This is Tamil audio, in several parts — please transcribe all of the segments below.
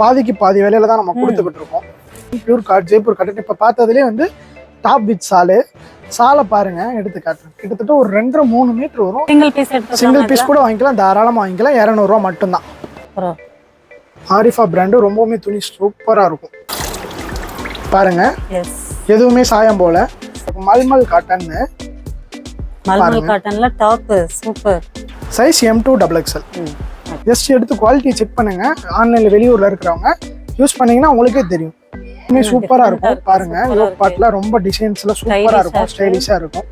பாதிக்கு பாதி விலையில தான் நம்ம கொடுத்துக்கிட்டு இருக்கோம் பியூர் காட் ஜெய்ப்பூர் காட்டன் இப்போ பார்த்ததுலேயே வந்து டாப் வித் சாலு. சாலை பாருங்க எடுத்து காட்டுறேன் கிட்டத்தட்ட ஒரு ரெண்டரை மூணு மீட்டர் வரும். சிங்கிள் பீஸ் சிங்கிள் பீஸ் கூட வாங்கிக்கலாம். தாராளமாக வாங்கிக்கலாம். இரநூறுவா மட்டும்தான். ஆரிஃபா பிராண்டு ரொம்பவுமே துணி சூப்பராக இருக்கும். பாருங்க. எதுவுமே சாயம் போல. மல்மல் காட்டன்னு mulmul காட்டன்ல top super size M to double XL just எடுத்து குவாலிட்டி செக் பண்ணுங்க. ஆன்லைன்ல வெளியூர்ல இருக்கிறவங்க யூஸ் பண்ணீங்கன்னா உங்களுக்கே தெரியும். உண்மை சூப்பரா இருக்கும். பாருங்க யோக் பாட்ல ரொம்ப டிசைன்ஸ்ல சூப்பரா இருக்கும். ஸ்டைலிஷா இருக்கும்.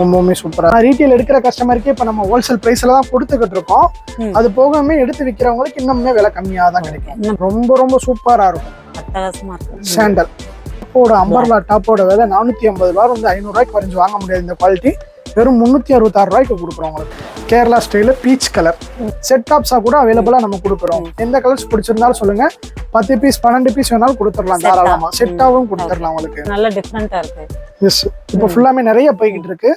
ரொம்பவுமே சூப்பரா ரீட்டைல் எடுக்கிற கஸ்டமருக்கு இப்ப நம்ம ஹோல்சேல் பிரைஸ்ல தான் கொடுத்துக்கிட்டு இருக்கோம். அது போகவே எடுத்து விற்கிறவங்களுக்கு இன்னுமே விலை கம்மியா தான் கிடைக்கும். ரொம்ப ரொம்ப சூப்பரா இருக்கும். சாண்டல் டாப்போட அம்பர்லா டாப்போட விலை நானூத்தி ஐம்பது ரூபா வந்து ஐநூறு ரூபாய்க்கு குறைஞ்சு வாங்க முடியாது இந்த குவாலிட்டி வெறும் முந்நூற்றி அறுபத்தாறு ரூபாய்க்கு கொடுக்குறோம் உங்களுக்கு. கேரளா ஸ்டைலில் பீச் கலர் செட் டாப்ஸாக கூட அவைலபிளாக நம்ம கொடுக்குறோம். எந்த கலர்ஸ் பிடிச்சிருந்தாலும் சொல்லுங்க. பத்து பீஸ் பன்னெண்டு பீஸ் வேணாலும் கொடுத்துடலாம். தாராளமாக செட்டாகவும் கொடுத்துடலாம் உங்களுக்கு. நல்ல டிஃப்ரெண்டா இருக்கு. எஸ் இப்போ ஃபுல்லாமே நிறைய போய்கிட்டு இருக்கு.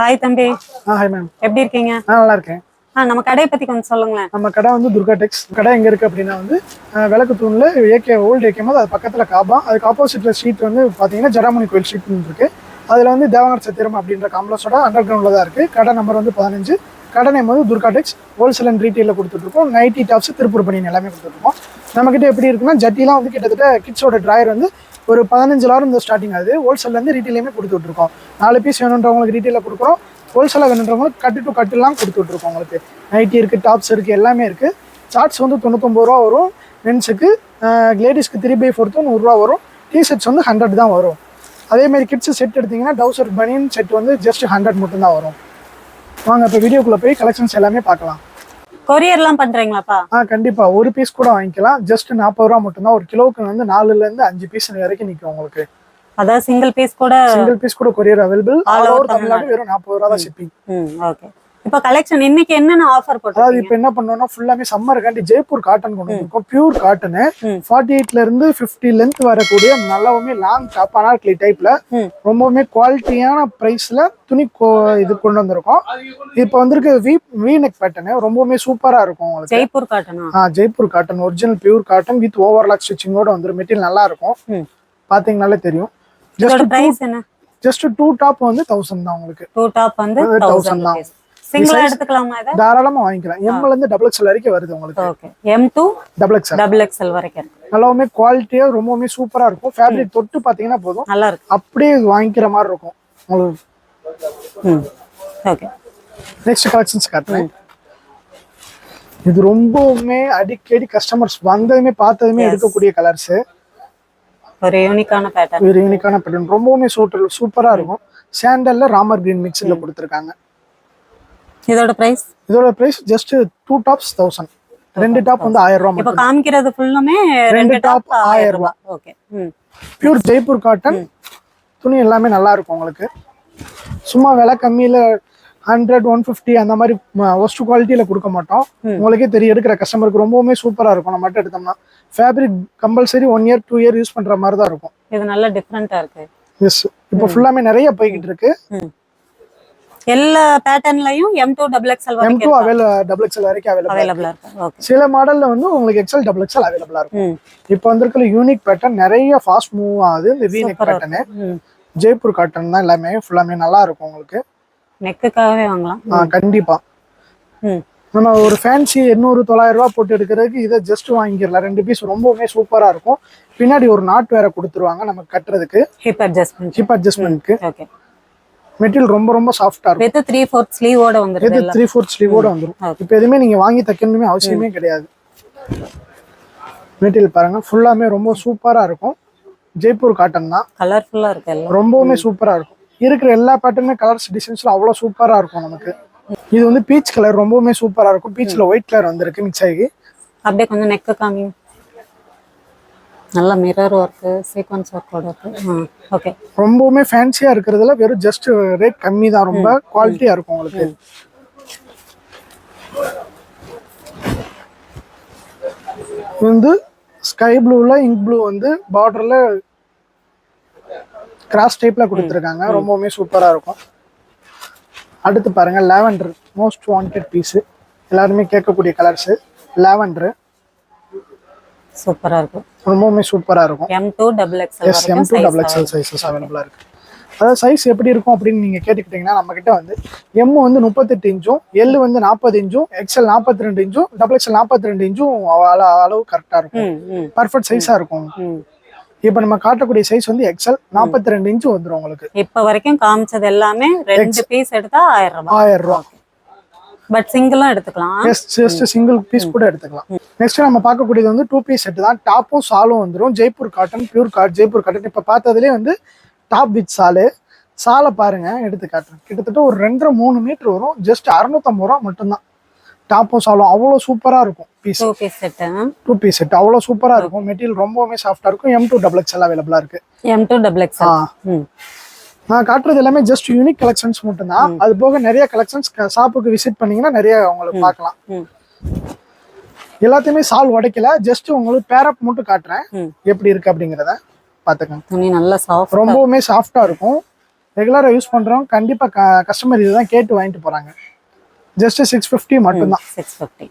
ஹாய் தம்பி. ஹாய் மேம் எப்படி இருக்கீங்க? நான் நல்லா இருக்கேன். நம்ம கடையை பத்தி கொஞ்சம் சொல்லுங்களேன். நம்ம கடை வந்து துர்கா டெக்ஸ். கடை எங்க இருக்கு அப்படின்னா வந்து விளக்கு தூண்ல ஏகே ஓல்டு ஏகே போது அது பக்கத்துல காபா. அதுக்கு ஆப்போசிட்ல ஸ்ட்ரீட் வந்து பாத்தீங்கன்னா ஜடாமணி கோயில் ஸ்ட்ரீட் இருக்கு. அதுல வந்து தேவங்கர் சத்திரம் அப்படின்ற காம்ப்ளெக்ஸோட அண்டர் கிரவுண்ட்ல தான் இருக்கு. கடை நம்பர் வந்து பதினஞ்சு. கடை நேம் வந்து Durga Tex. Wholesale and retail கொடுத்துட்டு இருக்கோம் நைட்டி டாப்ஸ் திருப்பூர் பண்ணி எல்லாமே கொடுத்துட்டு இருக்கோம் நம்ம கிட்ட எப்படி இருக்குன்னா ஜட்டிலாம் வந்து கிட்டத்தட்ட கிட்ஸோட ட்ராயர் வந்து ஒரு பதினஞ்சுலாயிரம் இந்த ஸ்டார்டிங் ஆகுது. ஹோல்சேல்ல இருந்து ரீட்டெயிலுமே கொடுத்துட்டு இருக்கோம் நாலு பீஸ் வேணுன்றவங்களுக்கு ரீட்டெயில கொடுக்குறோம். ஹோல்சேலாக வேணுன்றவங்களுக்கு கட்டு டு கட்டுலாம் கொடுத்துட்டு இருக்கோம் உங்களுக்கு. நைட்டி இருக்கு டாப்ஸ் இருக்கு எல்லாமே இருக்கு. சார்ட்ஸ் வந்து தொண்ணூத்தொம்பது ரூபா வரும். மென்ஸுக்கு லேடிஸ்க்கு த்ரீ பை ஃபோர்த்து நூறுரூவா வரும். டிஷர்ட்ஸ் வந்து ஹண்ட்ரட் தான் வரும். அதே மாதிரி கிட்ஸ் செட் எடுத்தீங்கன்னா டவுசர் பனியன் செட் வந்து ஜஸ்ட் ஹண்ட்ரட் மட்டும்தான் வரும். வாங்க இப்போ வீடியோக்குள்ளே போய் கலெக்ஷன்ஸ் எல்லாமே பார்க்கலாம். கொரியர்லாம் பண்றீங்களாப்பா? ஆ கண்டிப்பாக ஒரு பீஸ் கூட வாங்கிக்கலாம். ஜஸ்ட் நாற்பது ரூபா மட்டும்தான். ஒரு கிலோவுக்கு வந்து நாலுலேருந்து அஞ்சு பீஸ் வரைக்கும் நிற்கும் உங்களுக்கு. அதாவது சிங்கிள் பீஸ் கூட சிங்கிள் பீஸ் கூட courier available all over Tamil Nadu வெறும் நாற்பது ரூபா தான் ஷிப்பிங் ம் ஓகே இப்போ கலெக்ஷன் இன்னைக்கு என்னென்ன ஆஃபர் அதாவது போட்டிருக்கீங்க? இப்போ என்ன பண்ணோம்னா ஃபுல்லாமே சம்மருக்காண்டி ஜெய்ப்பூர் காட்டன் கொண்டு வந்திருக்கோம். Pure cotton. ஃபார்ட்டி எயிட்ல இருந்து ஃபிஃப்டி லென்த் வரக்கூடிய நல்லாவுமே லாங் டாப் அனார்க்லி டைப்ல. ரொம்பவுமே குவாலிட்டியான பிரைஸ்ல துணி இது கொண்டு வந்திருக்கோம். இப்போ வந்திருக்க வி வி நெக் பேட்டர்னு ரொம்பவுமே சூப்பரா இருக்கும் உங்களுக்கு. ஜெய்ப்பூர் காட்டனா ஆ? Jaipur cotton original pure cotton with overlock ஸ்டிச்சிங்கோட வந்துரும். மெட்டீரியல் நல்லா இருக்கும். பாத்தீங்கனாலே தெரியும். இதோட ஜஸ்ட் பிரைஸ் என்ன? ஜஸ்ட் டூ டாப் வந்து தௌசண்ட் தான் உங்களுக்கு. டூ டாப் வந்து அது 1000 தௌசண்ட் தான். சிங்கிளா எடுத்துக்கலாமா இதை? தாராளமா வாங்கிக்கலாம். எம்ல இருந்து டபுள் எக்ஸ்எல் வரைக்கும் வருது உங்களுக்கு. Okay M to double XL double XL வரைக்கும் நல்லாவுமே குவாலிட்டியா ரொம்பவுமே சூப்பரா இருக்கும். ஃபேப்ரிக் தொட்டு பாத்தீங்கன்னா போதும். நல்லா இருக்கு. அப்படியே வாங்கிக்கிற மாதிரி இருக்கும். உங்களுக்கு. ம். ஓகே நெக்ஸ்ட் கலெக்ஷன்ஸ் காட்டுறேன். இது ரொம்பவுமே அடிக்கடி கஸ்டமர்ஸ் வந்ததுமே பார்த்ததுமே. எடுக்கக்கூடிய கலர்ஸ் ஒரு யூனிக்கான பேட்டர்ன் ஒரு யூனிக்கான பேட்டர்ன் ரொம்பவுமே சூட்டர் சூப்பரா இருக்கும். சாண்டல்ல ராமர் கிரீன் மிக்ஸ்ல கொடுத்துருக்காங்க. இதோட பிரைஸ் இதோட price just two tops thousand ரெண்டு டாப் வந்து ஆயிரம் ரூபாய் இப்போ காமிக்கிறது ஃபுல்லுமே ரெண்டு டாப் ஆயிரம் ரூபாய் ஓகே ம். பியூர் ஜெய்ப்பூர் காட்டன் துணி எல்லாமே நல்லா இருக்கும் உங்களுக்கு. சும்மா விலை கம்மியில ஹண்ட்ரட் ஒன் ஃபிஃப்டி அந்த மாதிரி ஒஸ்ட் குவாலிட்டியில கொடுக்க மாட்டோம். உங்களுக்கே தெரியும் எடுக்கிற கஸ்டமருக்கு ரொம்பவுமே சூப்பரா இருக்கும். நம்ம மட்டும் எடுத்தோம்னா. Fabric compulsory one year to year use பண்ற மாதிரி தான் இருக்கும். இது நல்ல டிஃப்ரெண்டா இருக்கு. எஸ் இப்போ ஃபுல்லாமே நிறைய போய்கிட்டு இருக்கு. எல்லா பேட்டர்ன்லயும் M to double XL M to avail double XL வரைக்கும் அவைலபிள் அவைலபிளா இருக்கு. ஓகே சில மாடல்ல வந்து உங்களுக்கு எக்ஸ்எல் டபுள் எக்ஸ்எல் அவைலபிளா இருக்கும். இப்போ வந்திருக்கிற யூனிக் பேட்டர்ன் நிறைய ஃபாஸ்ட் மூவ் ஆகுது. இந்த வீனெக் பேட்டர்னு ஜெய்ப்பூர் காட்டன் தான் எல்லாமே ஃபுல்லாமே நல்லா இருக்கும் உங்களுக்கு. நெக்குக்காகவே வாங்கலாம். ஆ, கண்டிப்பா. நம்ம ஒரு ஃபேன்சி எண்ணூறு தொள்ளாயிரம் ரூபாய் போட்டு எடுக்கிறதுக்கு இதை ஜஸ்ட் வாங்கிடலாம். ரெண்டு பீஸ் ரொம்பவுமே சூப்பரா இருக்கும். பின்னாடி ஒரு நாட் வேற கொடுத்துருவாங்க நம்ம கட்டுறதுக்கு. ஹிப் அட்ஜஸ்ட்மெண்ட் ஹிப் அட்ஜஸ்ட்மெண்ட்க்கு ஓகே மெட்டீரியல் ரொம்ப ரொம்ப சாஃப்டா இருக்கும். வித் த்ரீ ஃபோர்த் ஸ்லீவோட வந்துருது இது எல்லாம். த்ரீ ஃபோர்த் ஸ்லீவோட வந்துரும். இப்போ எதுவுமே நீங்க வாங்கி தைக்கணுமே அவசியமே கிடையாது. மெட்டீரியல் பாருங்க ஃபுல்லாமே ரொம்ப சூப்பரா இருக்கும். ஜெய்ப்பூர் காட்டன் தான். கலர்ஃபுல்லா இருக்கு எல்லாம். ரொம்பவுமே சூப்பரா இருக்கும். இருக்கிற எல்லா பேட்டர்னுமே கலர்ஸ் டிசைன்ஸ்ல அவ்வளவு சூப்பரா இருக்கும் நமக்கு. இது வந்து பீச் கலர் ரொம்பவுமே சூப்பரா இருக்கும். பீச்ல ஒயிட் கலர் வந்திருக்கு மிக்ஸ் ஆகி. அப்படியே கொஞ்சம் நெக்கு காமி. நல்ல மிரர் ஒர்க்கு சீக்வன்ஸ் ஒர்க்கோட இருக்கு. ஓகே ரொம்பவுமே ஃபேன்சியா இருக்கிறதுல வெறும் ஜஸ்ட் ரேட் கம்மி தான். ரொம்ப குவாலிட்டியா இருக்கும் உங்களுக்கு. வந்து ஸ்கை ப்ளூல இங்க் ப்ளூ வந்து பார்டர்ல கிராஸ் டைப்ல கொடுத்துருக்காங்க. ரொம்பவுமே சூப்பரா இருக்கும். அடுத்து பாருங்க லாவெண்டர் மோஸ்ட் வாண்டட் பீஸு எல்லாருமே கேட்கக்கூடிய கலர்ஸு லாவெண்டர் சூப்பரா இருக்கும். ரொம்பவுமே சூப்பராக இருக்கும். M to double XL S M to double XL sizes அவைலபிளாக இருக்கு. அதாவது சைஸ் எப்படி இருக்கும் அப்படின்னு நீங்கள் கேட்டுக்கிட்டிங்கன்னா நம்ம கிட்ட வந்து எம் வந்து முப்பத்தெட்டு இன்ச்சும் எல் வந்து நாற்பது இன்ச்சும் எக்ஸ்எல் நாற்பத்தி ரெண்டு இன்ச்சும் டபுள் எக்ஸ்எல் நாற்பத்தி ரெண்டு இன்ச்சும் அள- அளவு கரெக்டாக இருக்கும். பர்ஃபெக்ட் சைஸாக இருக்கும். இப்போ நம்ம காட்டக்கூடிய சைஸ் வந்து எக்ஸ்எல் நாற்பத்தி ரெண்டு இன்ச்சு வந்துடும் உங்களுக்கு. இப்ப வரைக்கும் காமிச்சது எல்லாமே ரெண்டு பீஸ் எடுத்தா ஆயிரம் ரூபாய். ஆயிரம் ரூபா. பட் சிங்கிளும் எடுத்துக்கலாம். ஜஸ்ட் ஜஸ்ட் சிங்கிள் பீஸ் கூட எடுத்துக்கலாம். நெக்ஸ்ட் நம்ம பார்க்கக்கூடியது வந்து டூ பீஸ் செட் தான். டாப்பும் சாலும் வந்துடும் Jaipur cotton pure cot Jaipur cotton இப்போ பார்த்ததுலேயே வந்து டாப் வித் சாலு சாலை பாருங்க எடுத்து காட்டுறேன். கிட்டத்தட்ட ஒரு ரெண்டரை மூணு மீட்டர் வரும். ஜஸ்ட் அறுநூத்தம்பது ரூபா மட்டும்தான். டாப்பும் சாலும் அவ்வளோ சூப்பராக இருக்கும் piece two piece set two piece set அவ்வளோ சூப்பராக இருக்கும். மெட்டீரியல் ரொம்பவுமே சாஃப்டாக இருக்கும். எம் டூ டபுள் எக்ஸ்எல் அவைலபிளாக இருக்கு. எம் டூ டபுள் ம். நான் காட்டுறது எல்லாமே ஜஸ்ட் யூனிக் கலெக்ஷன்ஸ் மட்டும்தான். அது போக நிறைய கலெக்ஷன்ஸ் ஷாப்புக்கு விசிட் பண்ணீங்கன்னா நிறைய உங்களுக்கு பார்க்கலாம். எல்லாத்தையுமே சால் உடைக்கல. ஜஸ்ட் உங்களுக்கு பேரப் மட்டும் காட்டுறேன். எப்படி இருக்கு அப்படிங்கிறத பார்த்துக்கோங்க. துணி நல்லா சாஃப்ட் ரொம்பவுமே சாஃப்டா இருக்கும். ரெகுலராக யூஸ் பண்றோம் கண்டிப்பா கஸ்டமர் இதுதான் கேட்டு வாங்கிட்டு போறாங்க. ஜஸ்ட் சிக்ஸ் ஃபிஃப்டி மட்டும்தான். சிக்ஸ் ஃபிஃப்டி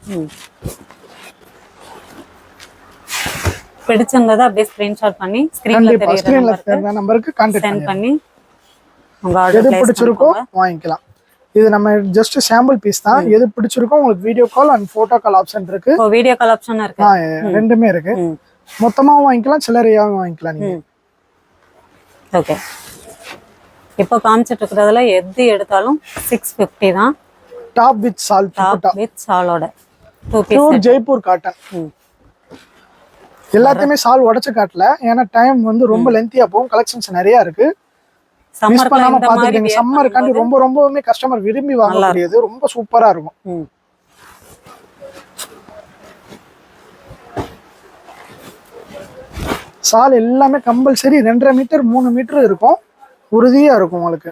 பிடிச்சிருந்ததை அப்படியே ஸ்கிரீன்ஷாட் பண்ணி ஸ்க்ரீன்ல கண்டிப்பா தெரியுற ஸ்க்ரீன்ல நம்பருக்கு கான்டாக்ட் பண்ணி உங்க ஆர்டர் எது பிடிச்சிருக்கோ வாங்கிக்கலாம். இது நம்ம ஜஸ்ட் சாம்பிள் பீஸ் தான். எது பிடிச்சிருக்கோ உங்களுக்கு video call and photo call option இருக்கு. வீடியோ கால் ஆப்ஷன் இருக்கு. ரெண்டுமே இருக்கு. மொத்தமாவும் வாங்கிக்கலாம் சில்லறையாவும் வாங்கிக்கலாம் நீங்க. ஓகே இப்போ காமிச்சிட்டு இருக்கிறதுல எது எடுத்தாலும் சிக்ஸ் ஃபிஃப்டி தான். Top with shawl top with சாலோட pure Jaipur cotton எல்லாத்தையுமே சால் உடைச்சு காட்டல ஏன்னா டைம் வந்து ரொம்ப லென்த்தியா போகும். கலெக்ஷன்ஸ் நிறைய இருக்கு. மிஸ் பண்ணாம பாத்துக்கங்க சம்மருக்காண்டி ரொம்ப ரொம்பவுமே கஸ்டமர் விரும்பி வாங்கக்கூடியது ரொம்ப சூப்பரா இருக்கும். சால் எல்லாமே கம்பல்சரி ரெண்டரை மீட்டர் மூணு மீட்டர் இருக்கும். உறுதியா இருக்கும் உங்களுக்கு.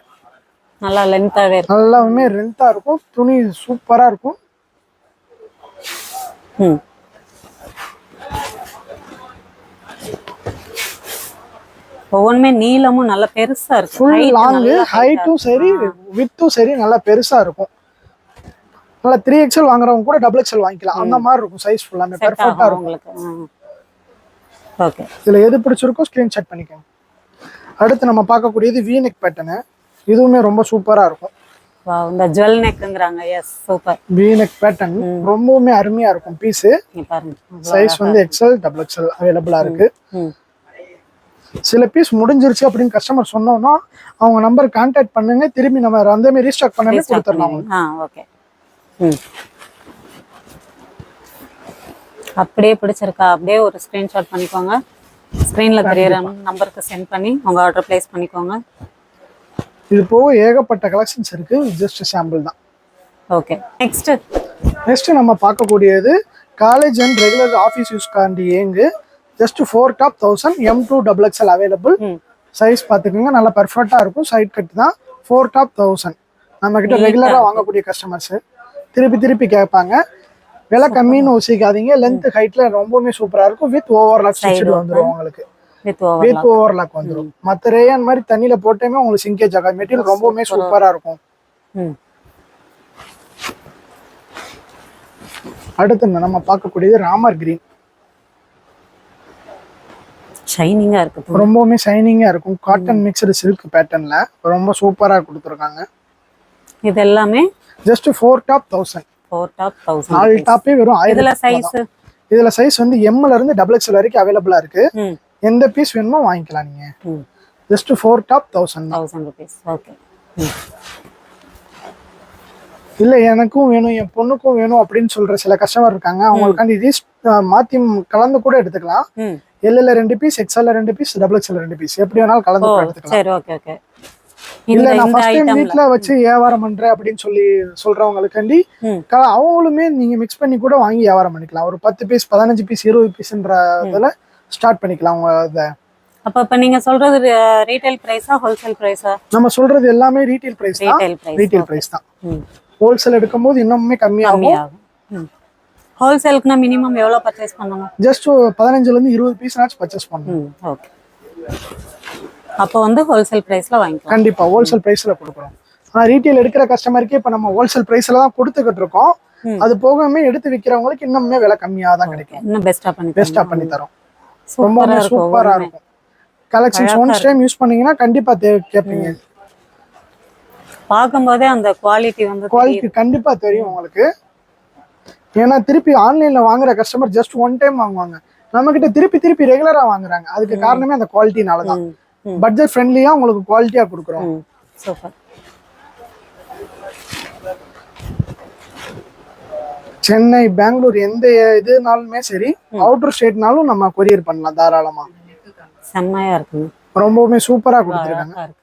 நல்லா லென்த்தாவே இருக்கு நல்லாவுமே ரெண்டா இருக்கும். துணி சூப்பரா இருக்கும். ம். ஒவ்வொன்றுமே நீளமும் நல்ல பெருசா இருக்கு ஃபுல் லாங்கு ஹைட்டும் சரி வித்தும் சரி நல்லா பெருசா இருக்கும். நல்லா த்ரீ எக்ஸ்எல் வாங்குறவங்க கூட டபுள் எக்ஸ்எல் வாங்கிக்கலாம். அந்த மாதிரி இருக்கும் சைஸ் ஃபுல்லாமே பெர்ஃபெக்டா இருக்கும். உங்களுக்கு. ஓகே இதுல எது பிடிச்சிருக்கோ ஸ்கிரீன்ஷாட் பண்ணிக்கோங்க. அடுத்து நம்ம பார்க்கக்கூடியது வீனெக் பேட்டர்னு இதுவுமே ரொம்ப சூப்பரா இருக்கும். இந்த jewel நெக்குங்கிறாங்க yes super V neck pattern ரொம்பவுமே அருமையா இருக்கும் பீஸு சைஸ் வந்து எக்ஸ்எல் டபுள் எக்ஸ்எல் அவைலபிளா இருக்கு. சில பீஸ் முடிஞ்சிருச்சு அப்படின்னு கஸ்டமர் சொன்னோம்னா அவங்க நம்பர் கான்டாக்ட் பண்ணுங்க. திரும்பி நம்ம அந்த மாதிரி ரீஸ்டாக் பண்ணவே கொடுத்துடலாம் ஆ ஓகே அப்படியே பிடிச்சிருக்கா. அப்படியே ஒரு ஸ்க்ரீன்ஷாட் பண்ணிக்கோங்க. ஸ்க்ரீனில் தெரியற நம்பருக்கு சென்ட் பண்ணி உங்கள் ஆர்டர் ப்ளேஸ் பண்ணிக்கோங்க. இது போக ஏகப்பட்ட கலெக்ஷன்ஸ் இருக்கு. ஜஸ்ட் சாம்பிள் தான். ஓகே நெக்ஸ்ட் நெக்ஸ்ட் நம்ம பார்க்கக்கூடியது காலேஜ் அண்ட் ரெகுலர் ஆஃபீஸ் யூஸ்க்காண்டி ஏங்கு. Just four top thousand M to double XL available size பார்த்துக்கோங்க நல்லா பெர்ஃபெக்டாக இருக்கும். சைட் கட் தான். ஃபோர் டாப் தௌசண்ட் நம்ம கிட்ட ரெகுலராக வாங்கக்கூடிய கஸ்டமர்ஸ் திருப்பி திருப்பி கேட்பாங்க. விலை கம்மின்னு யோசிக்காதீங்க. லென்த் ஹைட்ல ரொம்பவுமே சூப்பரா இருக்கும். வித் ஓவர்லாக் ஸ்டிச்சட் வந்துடும் உங்களுக்கு. வித் ஓவர் வந்துடும் மற்ற ரேயான் மாதிரி தண்ணியில போட்டேமே உங்களுக்கு சிங்கேஜ் ஆகாது. மெட்டீரியல் ரொம்பவுமே சூப்பரா இருக்கும். அடுத்து நம்ம பார்க்கக்கூடியது ராமர் கிரீன் ஷைனிங்காக இருக்குது ரொம்பவுமே ஷைனிங்கா இருக்கும். காட்டன் மிக்சடு சில்க் பேட்டர்ன்ல ரொம்ப சூப்பரா கொடுத்துருக்காங்க. இது எல்லாமே just four top thousand four top thousand நாலு டாப்பே வெறும் இதில் சைஸ் இதுல சைஸ் வந்து எம்ல இருந்து டபுள் எக்ஸ்எல் வரைக்கும் அவைலபிளா இருக்கு. எந்த பீஸ் வேணுமோ வாங்கிக்கலாம் நீங்க. Just four top thousand thousand rupees okay இல்ல எனக்கும் வேணும் என் பொண்ணுக்கும் வேணும் அப்படின்னு சொல்ற சில கஸ்டமர் இருக்காங்க. அவங்களுக்காண்டி ரீஸ் மாத்தி கலந்து கூட எடுத்துக்கலாம். ம். எல்ல ரெண்டு பீஸ் எக்ஸ்எல்ல ரெண்டு பீஸ் டபுள் எக்ஸ்எல் ரெண்டு பீஸ் எப்படி வேணாலும் கலந்து கூட எடுத்துக்கலாம். இல்ல நான் ஃபர்ஸ்ட் டைம் வீட்ல வச்சு வியாபாரம் பண்றேன் அப்படின்னு சொல்லி சொல்றவங்களுக்காண்டி அவங்களுமே நீங்க மிக்ஸ் பண்ணி கூட வாங்கி வியாபாரம் பண்ணிக்கலாம். ஒரு பத்து பீஸ் பதினஞ்சு பீஸ் இருபது பீஸ்ன்ற இதுல ஸ்டார்ட் பண்ணிக்கலாம் அவங்க இத. அப்ப இப்ப நீங்க சொல்றது ரீட்டைல் பிரைஸா ஹோல்சேல் பிரைஸா நம்ம சொல்றது எல்லாமே ரீட்டைல் பிரைஸ் தான். ரீட்டைல் பிரைஸ் தான். ஹோல்சேல் எடுக்கும்போது இன்னுமே கம்மியாகும். ஹோல்சேலுக்குனா மினிமம் எவ்வளவு பர்ச்சேஸ் பண்ணணும்? ஜஸ்ட் பதினஞ்சுல இருந்து இருபது பீஸ்னாச்சும் பர்ச்சேஸ் பண்ணணும். ஓகே அப்போ வந்து ஹோல்சேல் பிரைஸ்ல வாங்கிக்கலாம். கண்டிப்பா ஹோல்சேல் பிரைஸ்ல கொடுக்குறோம் ஆனா ரீட்டைல் எடுக்கிற கஸ்டமருக்கு இப்ப நம்ம ஹோல்சேல் பிரைஸ்ல தான் கொடுத்துக்கிட்டு இருக்கோம். அது போகவே எடுத்து விற்கிறவங்களுக்கு இன்னுமே விலை கம்மியா தான் கிடைக்கும். இன்னும் பெஸ்டா பண்ணி பெஸ்டா பண்ணி தரோம். ரொம்பவே சூப்பரா. இருக்கும். கலெக்ஷன்ஸ் ஒன்ஸ் டைம் யூஸ் பண்ணீங்கன்னா கண்டிப்பா தே- கேட்பீங்க பார்க்கும்போதே அந்த குவாலிட்டி வந்து குவாலிட்டி கண்டிப்பா தெரியும் உங்களுக்கு. ஏன்னா திருப்பி ஆன்லைன்ல வாங்குற கஸ்டமர் ஜஸ்ட் ஒன் டைம் வாங்குவாங்க. நம்ம கிட்ட திருப்பி திருப்பி ரெகுலரா வாங்குறாங்க. அதுக்கு காரணமே அந்த குவாலிட்டினால தான் பட்ஜெட் ஃப்ரெண்ட்லியா உங்களுக்கு குவாலிட்டியா கொடுக்குறோம். சூப்பர். சென்னை பெங்களூர் எந்த இதுனாலுமே சரி அவுட்டர் ஸ்டேட்னாலும் நம்ம கொரியர் பண்ணலாம் தாராளமா. செம்மையா இருக்குங்க. ரொம்பவுமே சூப்பரா கொடுத்துருக்காங்க. இருக்கு.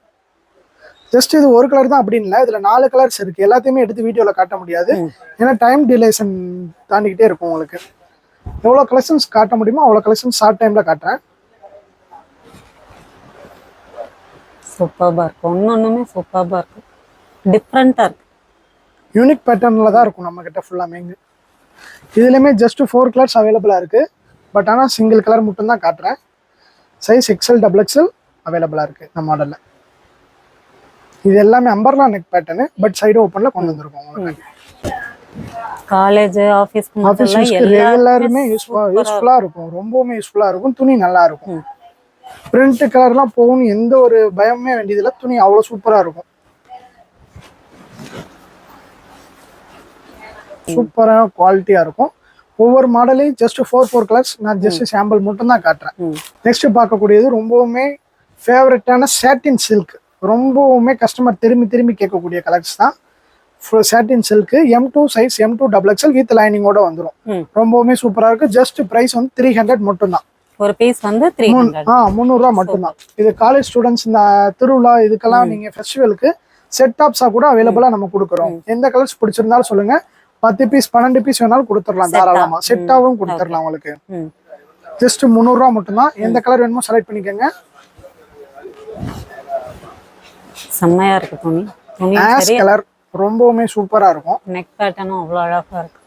ஜஸ்ட் இது ஒரு கலர் தான் அப்படின்னு இல்லை. இதுல நாலு கலர்ஸ் இருக்கு. எல்லாத்தையுமே எடுத்து வீடியோல காட்ட முடியாது. ஏன்னா டைம் டிலேஷன் தாண்டிக்கிட்டே இருக்கும் உங்களுக்கு. எவ்வளோ கலெக்ஷன்ஸ் காட்ட முடியுமோ அவ்வளோ கலெக்ஷன்ஸ் ஷார்ட் டைம்ல காட்டுறேன். சூப்பர்பா இருக்கு. ஒன்னொன்னுமே சூப்பர்பா இருக்கு. டிஃப்ரெண்டா இருக்கு. யூனிக் பேட்டர்னில் தான் இருக்கும் நம்ம கிட்ட ஃபுல்லாமே இங்கே இதுலேயுமே ஜஸ்ட் ஃபோர் கலர்ஸ் அவைலபிளாக இருக்கு. பட் ஆனால் சிங்கிள் கலர் மட்டும் தான் காட்டுறேன் சைஸ் எக்ஸல் டபுள் எக்ஸல் அவைலபிளாக இருக்கு இந்த மாடலில் இது எல்லாமே umbrella neck pattern but side ஓப்பனில் கொண்டு வந்திருக்கோம் உங்களுக்கு. காலேஜ் ஆஃபீஸ் ரெகுலருமே யூஸ்ஃபுல்லாக யூஸ்ஃபுல்லாக இருக்கும். ரொம்பவுமே யூஸ்ஃபுல்லாக இருக்கும். துணி நல்லா இருக்கும். பிரிண்ட் கலர்லாம் போகணும் எந்த ஒரு பயமே வேண்டியதில்லை. துணி அவ்வளோ சூப்பராக இருக்கும். சூப்பராக குவாலிட்டியாக இருக்கும். ஒவ்வொரு மாடலையும் ஜஸ்ட் ஃபோர் ஃபோர் கலர்ஸ் நான் ஜஸ்ட் சாம்பிள் மட்டும் தான் காட்டுறேன். நெக்ஸ்ட் பார்க்கக்கூடியது ரொம்பவுமே ஃபேவரட்டான சாட்டின் சில்க் ரொம்பவுமே கஸ்டமர் திரும்பி திரும்பி கேட்கக்கூடிய கலர்ஸ் தான். Satin silk M to size M to double XL with லைனிங்கோட வந்துடும். ரொம்பவுமே சூப்பராக இருக்கு. ஜஸ்ட் ப்ரைஸ் வந்து த்ரீ ஹண்ட்ரட் மட்டும்தான். ஒரு பீஸ் வந்து த்ரீ ஆ முந்நூறுரூவா மட்டும்தான். இது காலேஜ் ஸ்டூடெண்ட்ஸ் இந்த திருவிழா இதுக்கெல்லாம் நீங்க ஃபெஸ்டிவலுக்கு செட் டாப்ஸா கூட அவைலபிளா நம்ம கொடுக்குறோம். எந்த கலர்ஸ் பிடிச்சிருந்தாலும் சொல்லுங்க. பத்து பீஸ் பன்னெண்டு பீஸ் வேணாலும் கொடுத்துடலாம்? தாராளமா. செட்டாவும் கொடுத்துடலாம் உங்களுக்கு. ஜஸ்ட் முந்நூறுரூவா மட்டும்தான். எந்த கலர் வேணுமோ செலக்ட் பண்ணிக்கோங்க. செம்மையா இருக்கு துணி. துணி கலர் ரொம்பவுமே சூப்பரா இருக்கும். நெக் பேட்டர்னும் அவ்வளோ அழகா இருக்கு.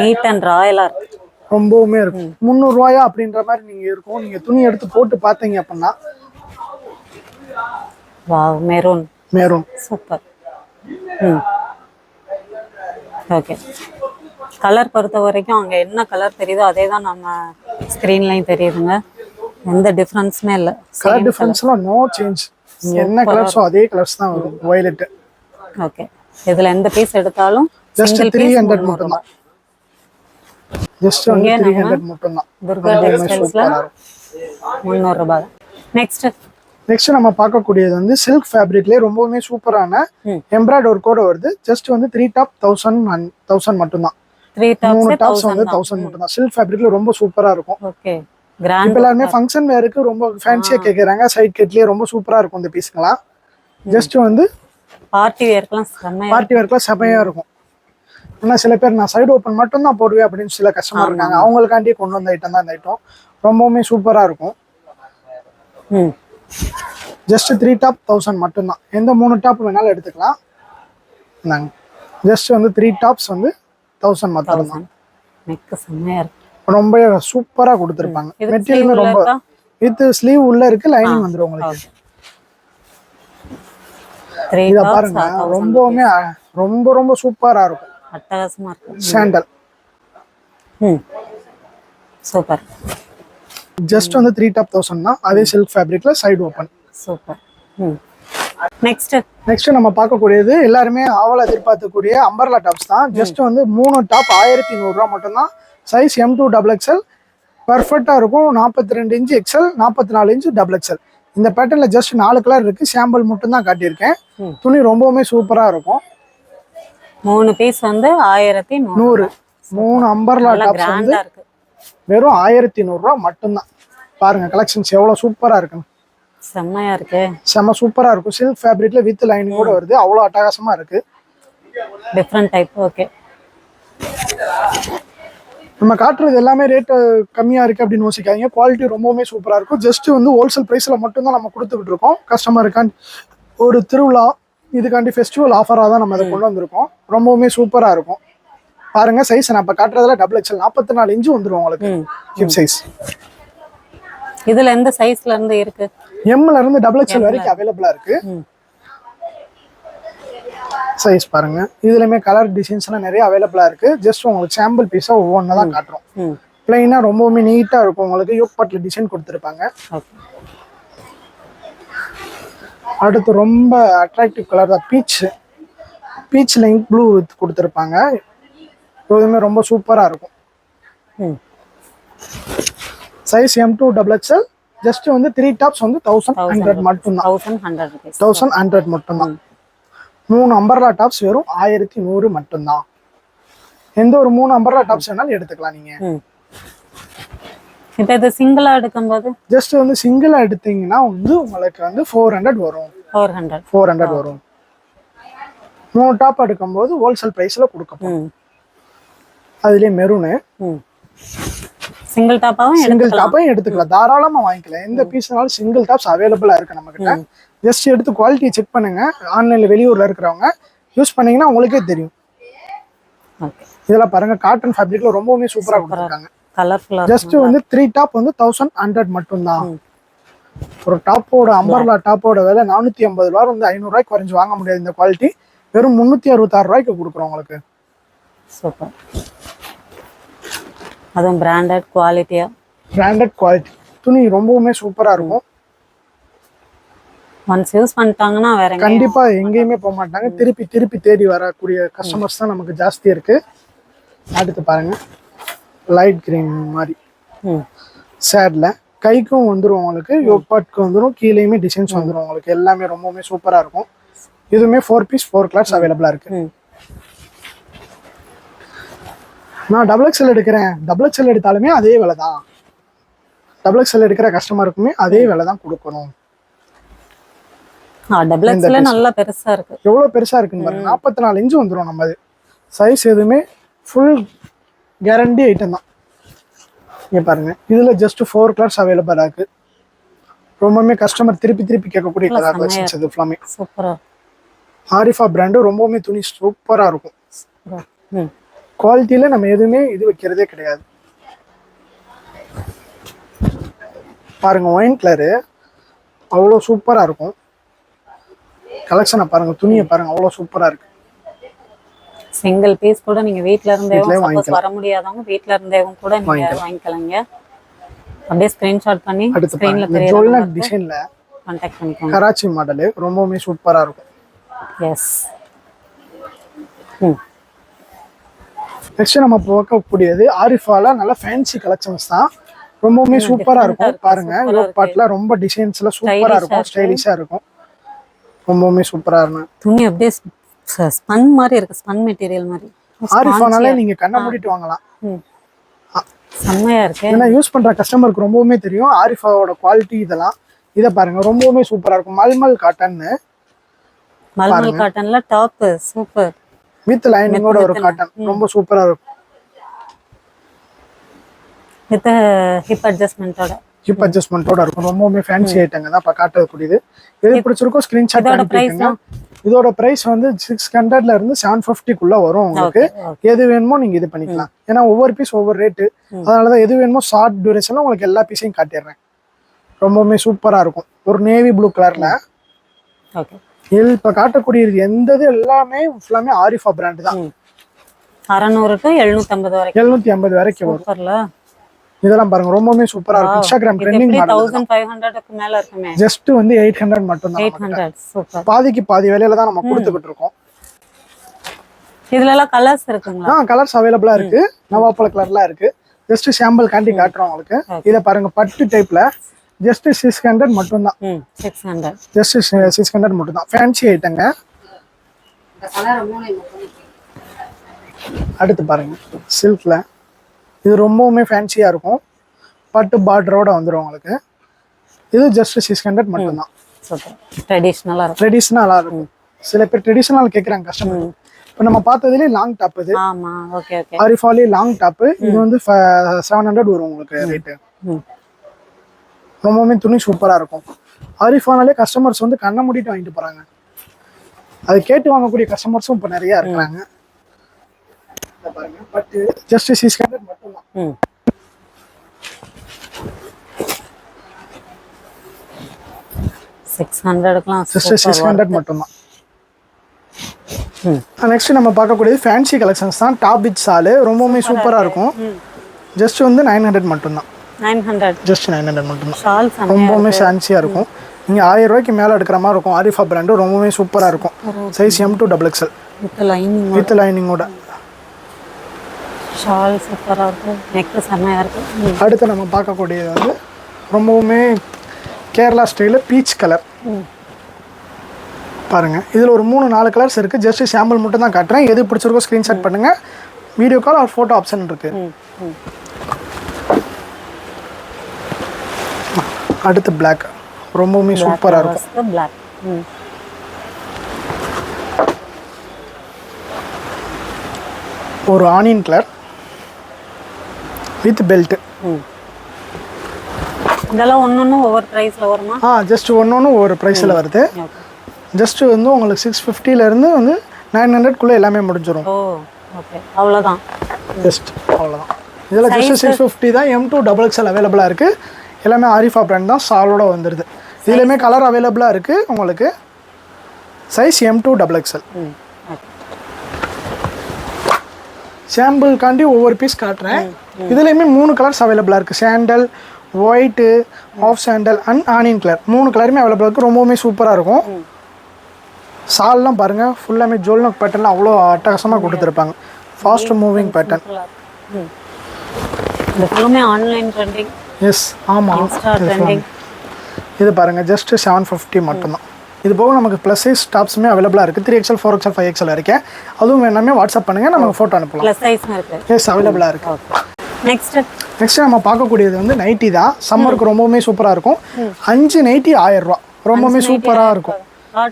நீட் அண்ட் ராயலா இருக்கு. ரொம்பவுமே இருக்கும் முந்நூறு ரூபாயா அப்படின்ற மாதிரி நீங்க இருக்கும். நீங்க துணி எடுத்து போட்டு பார்த்தீங்க அப்படின்னா வாவ் மெரூன் மேரும் சூப்பர் ம். ஓகே கலர் பொறுத்த வரைக்கும் அங்கே என்ன கலர் தெரியுதோ அதே தான் நம்ம ஸ்க்ரீன்லையும் தெரியுதுங்க. எந்த டிஃப்ரென்ஸுமே இல்லை. கலர் டிஃபரன்ஸ்லாம் நோ சேஞ்ச் என்ன கலர்ஸோ அதே கலர்ஸ் தான் வரும் வயலட் ஓகே இதில் எந்த பீஸ் எடுத்தாலும் ஜஸ்ட் த்ரீ ஹண்ட்ரட் முந்நூறு மட்டும்தான். ஜஸ்ட் த்ரீ ஹண்ட்ரட் மட்டும்தான். துர்கா டெக்ஸ்டைல்ஸில் முந்நூறுரூபா நெக்ஸ்ட் நெக்ஸ்ட் நம்ம பார்க்கக்கூடியது வந்து சில்க் ஃபேப்ரிக்லேயே ரொம்பவுமே சூப்பரான. எம்ப்ராய்டரி ஒர்க்கோட வருது. ஜஸ்ட் வந்து த்ரீ டாப் தௌசண்ட் தௌசண்ட் மட்டும்தான். மூணு டாப்ஸ் வந்து தௌசண்ட் மட்டும்தான். சில்க் ஃபேப்ரிக்ல ரொம்ப சூப்பரா இருக்கும். இப்போ எல்லாருமே ஃபங்க்ஷன் வேருக்கு ரொம்ப ஃபேன்சியா கேட்குறாங்க சைட் கட்லயே ரொம்ப சூப்பரா இருக்கும் இந்த பீஸ்லாம் ஜஸ்ட் வந்து பார்ட்டி வேர்க்கெலாம் செம்மையா பார்ட்டி வேர்க்குலாம் செமையா இருக்கும். ஏன்னா சில பேர் நான் சைடு ஓப்பன் மட்டும் தான் போடுவேன் அப்படின்னு சில கஸ்டமர் இருக்காங்க. அவங்களுக்காண்டியே கொண்டு வந்த ஐட்டம் தான் இந்த ஐட்டம் ரொம்பவுமே சூப்பரா இருக்கும். ம். ஜஸ்ட் த்ரீ டாப் தௌசண்ட் மட்டும்தான். எந்த மூணு டாப் வேணாலும் எடுத்துக்கலாம். நாங்கள் ஜஸ்ட் வந்து த்ரீ டாப்ஸ் வந்து தௌசண்ட் மட்டும் தான் நெக்கு இருக்கு. ரொம்ப சூப்பரா கொடுத்துருப்பாங்க. மெட்டீரியலுமே ரொம்ப? வித் ஸ்லீவ் உள்ள இருக்கு லைனிங் வந்துடும் உங்களுக்கு. இத பாருங்க ரொம்பவுமே ரொம்ப ரொம்ப சூப்பரா இருக்கும். அட்டகாசமா இருக்கு. சாண்டல் ம். சூப்பர் ஜஸ்ட் வந்து த்ரீ டாப் தௌசண்ட் தான் அதே silk ஃபேப்ரிக்ல side open super next next நம்ம பார்க்கக்கூடியது எல்லாருமே ஆவல எதிர்பார்க்கக்கூடிய அம்பர்லா டாப்ஸ் தான். ஜஸ்ட் வந்து மூணு டாப் ஆயிரத்தி நூறுரூவா மட்டும்தான். Size M to double XL பர்ஃபெக்டாக இருக்கும். நாற்பத்தி ரெண்டு இன்ச்சு எக்ஸ்எல் நாற்பத்தி நாலு இன்ச்சு டபுள் எக்ஸ்எல் இந்த பேட்டர்னில் ஜஸ்ட் நாலு கலர் இருக்கு. சாம்பிள் மட்டும் தான் காட்டியிருக்கேன். துணி ரொம்பவுமே சூப்பராக இருக்கும். மூணு பீஸ் வந்து ஆயிரத்தி நூறு. மூணு அம்பர்லா டாப்ஸ் வந்து வெறும் ஆயிரத்தி நூறுரூவா மட்டும்தான். பாருங்க கலெக்ஷன்ஸ் எவ்வளோ சூப்பராக இருக்குன்னு. செம்மையா இருக்கு. செம்ம சூப்பராக இருக்கும். சில்க் ஃபேப்ரிக்ல வித் லைனிங்கோட வருது. அவ்வளோ அட்டகாசமாக இருக்கு. டிஃப்ரெண்ட் டைப் ஓகே நம்ம காட்டுறது எல்லாமே ரேட்டு கம்மியாக இருக்குது அப்படின்னு யோசிக்காதீங்க. குவாலிட்டி ரொம்பவுமே சூப்பராக இருக்கும். ஜஸ்ட் வந்து ஹோல்சேல் ப்ரைஸில் மட்டும்தான் நம்ம கொடுத்துக்கிட்டு இருக்கோம். கஸ்டமருக்காண்டி ஒரு திருவிழா இதுக்காண்டி ஃபெஸ்டிவல் ஆஃபராக தான் நம்ம அதை கொண்டு வந்திருக்கோம். ரொம்பவுமே சூப்பராக இருக்கும். பாருங்க சைஸ் நான் இப்போ காட்டுறதுல டபுள் எக்ஸல் நாற்பத்தி நாலு இன்ச்சு வந்துடும் உங்களுக்கு. ஹிப் சைஸ் இதுல எந்த சைஸ்ல இருந்து இருக்கு? எம்ல இருந்து டபுள் எக்ஸல் வரைக்கும் அவைலபிளாக இருக்கு. சைஸ் பாருங்க. இதுலயுமே கலர் டிசைன்ஸ்லாம் நிறைய அவைலபிளா இருக்கு. ஜஸ்ட் உங்களுக்கு சாம்பிள் பீஸா ஒவ்வொன்றா தான் காட்டுறோம். பிளைனா ரொம்பவுமே நீட்டா இருக்கும் உங்களுக்கு. யோக் பட்டில் டிசைன் கொடுத்துருப்பாங்க. அடுத்து ரொம்ப அட்ராக்டிவ் கலர் தான். பீச் பீச் லைன் ப்ளூ கொடுத்துருப்பாங்க. இதுவுமே ரொம்ப சூப்பராக இருக்கும். ம். Size M to double XL just வந்து த்ரீ டாப்ஸ் வந்து தௌசண்ட் ஹண்ட்ரட் மட்டும்தான். தௌசண்ட் ஹண்ட்ரட் தௌசண்ட் ஹண்ட்ரட் மட்டும்தான். மூணு அம்பர்லா டாப்ஸ் வெறும் ஆயிரத்தி நூறு மட்டும்தான். எந்த ஒரு மூணு அம்பர்லா டாப்ஸ் வேணாலும் எடுத்துக்கலாம் நீங்க. ம். இப்போ இது சிங்கிளா எடுக்கும்போது? ஜஸ்ட் வந்து சிங்கிளா எடுத்தீங்கன்னா வந்து உங்களுக்கு வந்து ஃபோர் ஹண்ட்ரட் வரும். ஃபோர் ஹண்ட்ரட் ஃபோர் ஹண்ட்ரட் வரும். மூணு டாப் எடுக்கும்போது ஹோல்சேல் ப்ரைஸில் கொடுக்கப்போம் ம். அதுலேயே மெரூனு சிங்கிள் டாப்பாவும் சிங்கிள் டாப்பையும் எடுத்துக்கலாம். தாராளமா வாங்கிக்கலாம். எந்த பீஸ்னாலும் சிங்கிள் டாப்ஸ் அவைலபிளா இருக்கு நம்ம கிட்ட ஜஸ்ட் எடுத்து குவாலிட்டி செக் பண்ணுங்க. ஆன்லைன்ல வெளியூர்ல இருக்கிறவங்க யூஸ் பண்ணீங்கன்னா உங்களுக்கே தெரியும். இதெல்லாம் பாருங்க. காட்டன் ஃபேப்ரிக்ல ரொம்பவுமே சூப்பரா கொடுத்துருக்காங்க. கலர்ஃபுல்லாக ஜஸ்ட் வந்து த்ரீ டாப் வந்து தௌசண்ட் ஹண்ட்ரட் மட்டும்தான். ஒரு டாப்போட அம்பர்லா டாப்போட விலை நானூத்தி ஐம்பது ரூபா வந்து ஐநூறு ரூபாய்க்கு குறைஞ்சு வாங்க முடியாது. இந்த குவாலிட்டி வெறும் முந்நூற்றி அறுபத்தாறு ரூபாய்க்கு கொடுக்குறோம் உங்களுக்கு. சூப்பர். அதுவும் பிராண்டட் குவாலிட்டியா பிராண்டட் குவாலிட்டி துணி ரொம்பவுமே சூப்பரா இருக்கும். ஒன்ஸ் யூஸ் பண்ணிட்டாங்கன்னா வேற எங்கேயும் கண்டிப்பா எங்கேயுமே போக மாட்டாங்க. திருப்பி திருப்பி தேடி வரக்கூடிய கஸ்டமர்ஸ் தான் நமக்கு ஜாஸ்தி இருக்கு. அடுத்து பாருங்க. லைட் கிரீன் மாதிரி. ம். சேட்ல கைக்கும் வந்துரும் உங்களுக்கு யோப்பாட்க்கு வந்துரும் கீழேயுமே டிசைன்ஸ் வந்துரும் உங்களுக்கு. எல்லாமே ரொம்பவுமே சூப்பரா இருக்கும். இதுவுமே ஃபோர் பீஸ் ஃபோர் கிளாஸ் அவைலபிளா இருக்கு ம் நான் டபுள் எக்ஸ்எல் எடுக்கிறேன். டபுள் எக்ஸ்எல் எடுத்தாலுமே அதே விலை தான். டபுள் எக்ஸ்எல் எடுக்கிற கஸ்டமருக்குமே அதே விலை தான் கொடுக்கணும். டபுள் எக்ஸ்ல நல்லா பெருசா இருக்கு. எவ்வளோ பெருசா இருக்குன்னு பாருங்க. நாற்பத்தி நாலு இன்ச்சு வந்துடும் நம்ம. சைஸ் எதுவுமே ஃபுல் கேரண்டி ஐட்டம் தான். இங்கே பாருங்க. இதுல ஜஸ்ட் ஃபோர் கலர்ஸ் அவைலபிளா இருக்கு. ரொம்பவுமே கஸ்டமர் திருப்பி திருப்பி கேட்கக்கூடிய கலர் கலெக்ஷன்ஸ் இது ஃபுல்லாமே சூப்பரா. ஆரிஃபா பிராண்டு ரொம்பவுமே துணி சூப்பரா. இருக்கும் குவாலிட்டியில நம்ம எதுவுமே இது வைக்கிறதே கிடையாது. பாருங்க ஒயின் கலரு அவ்வளோ சூப்பரா இருக்கும். கலெக்ஷனை பாருங்க துணியை பாருங்க அவ்வளோ சூப்பரா இருக்கு. சிங்கிள் பீஸ் கூட நீங்க வீட்ல இருந்தே வர முடியாதவங்க வீட்ல இருந்தேவும் கூட நீங்க வாங்கிக்கலாங்க அப்படியே ஸ்கிரீன்ஷாட் பண்ணி அடுத்து ஸ்கிரீன்ல தெரிய ஜொல்னட் டிசைன்ல கான்டாக்ட் பண்ணிக்கோங்க. கராச்சி மாடலு ரொம்பவுமே சூப்பரா இருக்கும். எஸ் ம். நெக்ஸ்ட் நம்ம பார்க்கக்கூடியது ஆரிஃபால நல்ல ஃபேன்சி கலெக்ஷன்ஸ் தான். ரொம்பவுமே சூப்பரா இருக்கும். பாருங்க யோக் பாட்ல ரொம்ப டிசைன்ஸ்ல சூப்பரா இருக்கும். ஸ்டைலிஷா இருக்கும். ரொம்பவுமே சூப்பரா இருக்கும். துணி அப்படியே ஸ்பன் மாதிரி இருக்கு. ஸ்பன் மெட்டீரியல் மாதிரி. ஆரிஃபானாலே நீங்க கண்ணை மூடிட்டு வாங்கலாம். செம்மையா இருக்கு. ஏன்னா யூஸ் பண்ற கஸ்டமருக்கு ரொம்பவுமே தெரியும். ஆரிஃபாவோட குவாலிட்டி இதெல்லாம். இதை பாருங்க ரொம்பவுமே சூப்பரா இருக்கும். மல்மல் காட்டன்னு மல்மல் காட்டன்ல டாப் சூப்பர் வித் லைனிங்கோட ஒரு காட்டன். ரொம்ப சூப்பரா இருக்கும். வித் ஹிப் அட்ஜஸ்ட்மெண்ட்டோட ஹிப் அட்ஜஸ்ட்மெண்ட்டோட இருக்கும். ரொம்பவுமே ஃபேன்சி ஐட்டங்க தான். இப்போ காட்டக்கூடியது எது பிடிச்சிருக்கோ ஸ்கிரீன்ஷாட் அனுப்பிடுங்க இதோட பிரைஸ் வந்து சிக்ஸ் ஹண்ட்ரட்ல இருந்து செவன் ஃபிஃப்டிக்குள்ள வரும் உங்களுக்கு. எது வேணுமோ நீங்க இது பண்ணிக்கலாம். ஏன்னா ஒவ்வொரு பீஸ் ஒவ்வொரு ரேட்டு அதனாலதான் எது வேணுமோ ஷார்ட் டியூரேஷன்ல உங்களுக்கு எல்லா பீஸையும் காட்டிடுறேன். ரொம்பவுமே சூப்பரா இருக்கும். ஒரு நேவி ப்ளூ கலர்ல ஓகே இது இப்ப காட்டக்கூடியது எந்த இது எல்லாமே ஃபுல்லாமே ஆரிஃபா பிராண்ட் தான். அறநூறு டு எழுநூத்தம்பது வரைக்கும். எழுநூத்தி ஐம்பது வரைக்கும் வரும். இதெல்லாம் பாருங்க ரொம்பவுமே சூப்பரா இருக்கும். இன்ஸ்டாகிராம் ட்ரெண்டிங் தௌசண்ட் ஃபைவ் ஹண்ட்ரடுக்கு மேல இருக்குமே? ஜஸ்ட் வந்து எயிட் ஹண்ட்ரட் மட்டும் தான் எயிட் ஹண்ட்ரட் சூப்பர் பாதிக்கு பாதி விலையில தான் நம்ம கொடுத்துக்கிட்டு இருக்கோம். இதுல எல்லாம் கலர்ஸ் இருக்குங்களா? ஆ கலர்ஸ் அவைலபிளா இருக்கு. நவாப்பழ கலர்லாம் இருக்கு. ஜஸ்ட் சாம்பிள் காண்டி காட்டுறோம் உங்களுக்கு. இதை பாருங்க பட்டு டைப்ல ஜஸ்ட் சிக்ஸ் ஹண்ட்ரட் மட்டும் தான் ம் six hundred just six hundred மட்டும் தான் ஃபேன்சி ஐட்டங்க அடுத்து பாருங்க. சில்க்ல இது ரொம்பவுமே ஃபேன்சியா இருக்கும். பட்டு பார்டரோட வந்துடும் உங்களுக்கு. இது ஜஸ்ட் சிக்ஸ் ஹண்ட்ரட் மட்டும் தான் சூப்பர் ட்ரெடிஷ்னலா இருக்கும். ட்ரெடிஷ்னலாக இருக்கும். சில பேர் ட்ரெடிஷ்னல் கேட்குறாங்க கஸ்டமர் இப்போ நம்ம பார்த்ததுலேயே லாங் டாப் இது. ஆமா ஓகே ஓகே ஆரிஃபாலி லாங் டாப்பு இது வந்து செவன் ஹண்ட்ரட் வரும் உங்களுக்கு ரேட்டு ம். ரொம்பவுமே துணி சூப்பராக இருக்கும். ஆரிஃபானாலே கஸ்டமர்ஸ் வந்து கண்ணை மூடிட்டு வாங்கிட்டு போகிறாங்க அது கேட்டு வாங்கக்கூடிய கஸ்டமர்ஸும் இப்போ நிறையா இருக்கிறாங்க. ஜஸ்ட் சிக்ஸ் ஹண்ட்ரட் மட்டும்தான். சிக்ஸ் ஹண்ட்ரடுக்குலாம் ஜஸ்ட் சிக்ஸ் ஹண்ட்ரட் மட்டும்தான். நெக்ஸ்ட் நம்ம பார்க்கக்கூடியது ஃபேன்சி கலெக்ஷன்ஸ் தான். டாப் வித் சாலு ரொம்பவுமே சூப்பராக இருக்கும். ஜஸ்ட் வந்து நைன் ஹண்ட்ரட் மட்டும்தான். Nine hundred. Just nine hundred மட்டும்தான். ரொம்பவுமே ஃபேன்சியாக இருக்கும். நீங்கள் ஆயிரம் ரூபாய்க்கு மேலே எடுக்கிற மாதிரி இருக்கும். ஆரிஃபா பிராண்டு ரொம்பவுமே சூப்பராக இருக்கும். Size M to double XL with lining with லைனிங்கோட shawl சூப்பராக இருக்கும். நெக்கு செம்மையாக இருக்கும். அடுத்து நம்ம பார்க்கக்கூடியது வந்து ரொம்பவுமே கேரளா ஸ்டைலில் பீச் கலர் பாருங்கள் இதில் ஒரு மூணு நாலு கலர்ஸ் இருக்குது ஜஸ்ட் சாம்பிள் மட்டும் தான் காட்டுறேன். எது பிடிச்சிருக்கோ ஸ்க்ரீன்ஷாட் பண்ணுங்கள் வீடியோ கால் ஒரு ஃபோட்டோ ஆப்ஷன் இருக்குது ம் ம் அடுத்து Black. ரொம்பவுமே சூப்பராக இருக்கும். பிளாக் ஒரு ஆனியன் கலர் வித் பெல்ட் இதெல்லாம் ஒன்று ஒவ்வொரு ப்ரைஸில் வருமா? ஆ ஜஸ்ட் ஒன்று ஒன்று ஒரு ப்ரைஸில் வருது. ஓகே ஜஸ்ட் வந்து உங்களுக்கு சிக்ஸ் ஃபிஃப்டிலேருந்து வந்து நைன் ஹண்ட்ரட்குள்ளே எல்லாமே முடிஞ்சிடும் ஓ ஓகே அவ்வளோதான் ஜஸ்ட் அவ்வளோதான் இதில் ஜஸ்ட் சிக்ஸ் ஃபிஃப்டி தான் எம் டூ டபுள் எக்ஸ்எல் அவைலபிளாக இருக்குது எல்லாமே ஆரிஃபா பிராண்ட் தான் சாலோட வந்துடுது இதுலேயுமே கலர் அவைலபிளாக இருக்குது உங்களுக்கு size M to double XL சாம்பிள்காண்டி ஒவ்வொரு பீஸ் காட்டுறேன். இதுலேயுமே மூணு கலர்ஸ் அவைலபிளாக இருக்குது sandal white off sandal and onion colour மூணு கலருமே அவைலபிளாக இருக்குது ரொம்பவுமே சூப்பராக இருக்கும். சால்லாம் பாருங்கள் ஃபுல்லாமே ஜோல்னக் பேட்டர்னில் அவ்வளோ அட்டகாசமாக கொடுத்துருப்பாங்க. Fast moving pattern online trending yes ஆமாம் இது பாருங்கள் ஜஸ்ட் செவன் ஃபிஃப்டி மட்டும்தான். இது போக நமக்கு ப்ளஸ் சைஸ் டாப்ஸுமே அவைலபிளாக இருக்குது three XL four XL five XL இருக்கேன் அதுவும் வேணாமே வாட்ஸ்அப் பண்ணுங்கள் நமக்கு ஃபோட்டோ அனுப்பலாம். எஸ் அவைலபிளாக இருக்குது ஓகே நெக்ஸ்ட்டு நெக்ஸ்ட் நம்ம பார்க்கக்கூடியது வந்து நைட்டி தான். சம்மருக்கு ரொம்பவுமே சூப்பராக இருக்கும். அஞ்சு நைட்டி ஆயிரம் ரூபா. ரொம்பவுமே சூப்பராக இருக்கும்.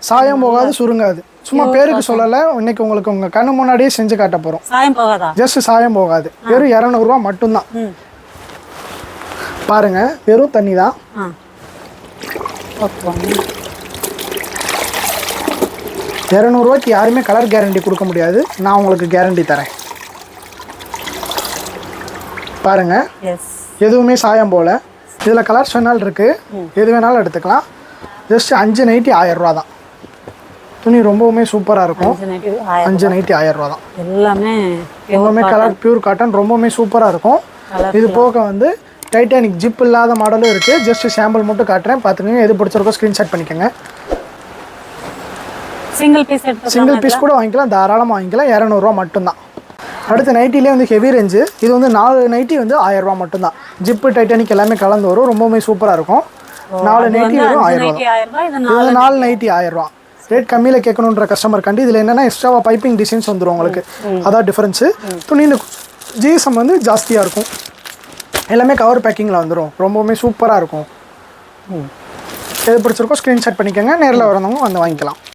சாயம் போகாது சுருங்காது. சும்மா பேருக்கு சொல்லலை இன்னைக்கு உங்களுக்கு உங்கள் கண்ணு முன்னாடியே செஞ்சு காட்ட போகாதா? ஜஸ்ட் சாயம் போகாது. வெறும் இரநூறுவா மட்டும்தான். ம் பாருங்க வெறும் தண்ணி தான். இரநூறுவாய்க்கு யாருமே கலர் கேரண்டி கொடுக்க முடியாது. நான் உங்களுக்கு கேரண்டி தரேன். பாருங்க. எஸ் எதுவுமே சாயம் போல. இதில் கலர்ஸ் வேணாலும் இருக்குது எது வேணாலும் எடுத்துக்கலாம். ஜஸ்ட் அஞ்சு நைட்டி ஆயிரம் ரூபா தான். துணி ரொம்பவுமே சூப்பராக இருக்கும். அஞ்சு நைட்டி ரூபா தான். எல்லாமே ரொம்பவுமே கலர் பியூர் காட்டன் ரொம்பவுமே சூப்பராக இருக்கும். இது போக வந்து டைட்டானிக் ஜிப் இல்லாத மாடலும் இருக்குது ஜஸ்ட் சாம்பிள் மட்டும் காட்டுறேன். பார்த்துக்கோங்க எது பிடிச்சிருக்கோ ஸ்க்ரீன்ஷாட் பண்ணிக்கோங்க. சிங்கிள் பீஸ் சிங்கிள் பீஸ் கூட வாங்கிக்கலாம். தாராளமாக வாங்கிக்கலாம். இரநூறுவா மட்டும்தான். அடுத்த நைட்டிலே வந்து ஹெவி ரேஞ்சு இது வந்து நாலு நைட்டி வந்து ஆயிரம் ரூபா மட்டும்தான். ஜிப்பு டைட்டானிக் எல்லாமே கலந்து வரும். ரொம்பவுமே சூப்பராக இருக்கும். நாலு நைட்டி வரும் ஆயிரம் ரூபா. நைட்டி ஆயிரம் ரூபாய் இது வந்து நாலு நைட்டி ஆயிரம் ரூபா. ரேட் கம்மியில் கேட்கணுன்ற கஸ்டமர் கண்டி இதில் என்னென்னா எக்ஸ்ட்ராவாக பைப்பிங் டிசைன்ஸ் வந்துடும் உங்களுக்கு. அதான் டிஃப்ரென்ஸு துணியில் ஜிஎஸ்எம் வந்து ஜாஸ்தியாக இருக்கும். எல்லாமே கவர் பேக்கிங்கில் வந்துடும் ரொம்பவுமே சூப்பராக இருக்கும். எது பிடிச்சிருக்கோ ஸ்க்ரீன்ஷாட் பண்ணிக்கோங்க. நேரில் வரவங்க வந்து வாங்கிக்கலாம்.